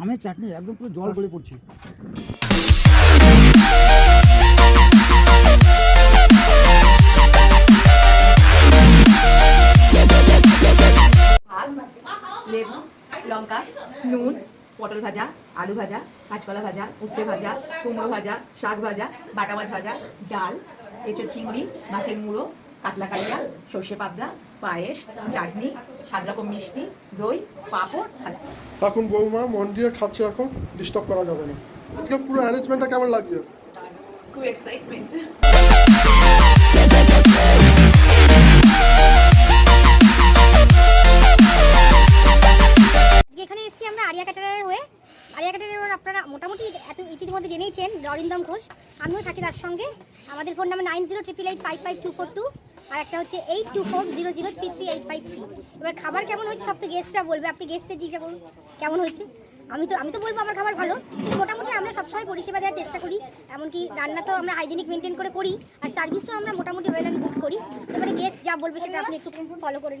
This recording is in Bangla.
আমি চাটনি একদম পুরো জল গলে পড়ছি। লেবু, লঙ্কা, নুন, পটল ভাজা, আলু ভাজা, কাঁচকলা ভাজা, উচ্ছে ভাজা, কুমড়ো ভাজা, শাক ভাজা, বাটা মাছ ভাজা, ডাল এঁচড় চিংড়ি মাছের মুড়ো কাতলা কালিয়া সর্ষে পাবদা পায়েস চাটনি সাত রকম মিষ্টি দই পাঁপড় এখন বৌমা মন দিয়ে খাচ্ছে এখন ডিস্টার্ব করা যাবে না। আজকে পুরো অ্যারেঞ্জমেন্টটা কেমন লাগছে? খুব এক্সাইটমেন্ট আরিয়া আপনারা মোটামুটি এত ইতিমধ্যে জেনেইছেন অরিন্দম ঘোষ। আমিও থাকি তার সঙ্গে। আমাদের phone number nine zero triple eight five five two four two আর একটা হচ্ছে eight two four zero zero three three eight five three এবার খাবার কেমন হয়েছে সব তো গেস্টরা বলবে, আপনি গেস্টের জিজ্ঞাসা করুন, কেমন হয়েছে? আমি তো আমি তো বলব আমার খাবার ভালো। মোটামুটি আমরা সবসময় পরিষেবা দেওয়ার চেষ্টা করি, এমনকি রান্না তো আমরা হাইজেনিক মেনটেন করে করি, আর সার্ভিসও আমরা মোটামুটি ওয়েল অ্যান্ড গুড করি। এবারে গেস্ট যা বলবে সেটা আপনি একটু ফলো করেন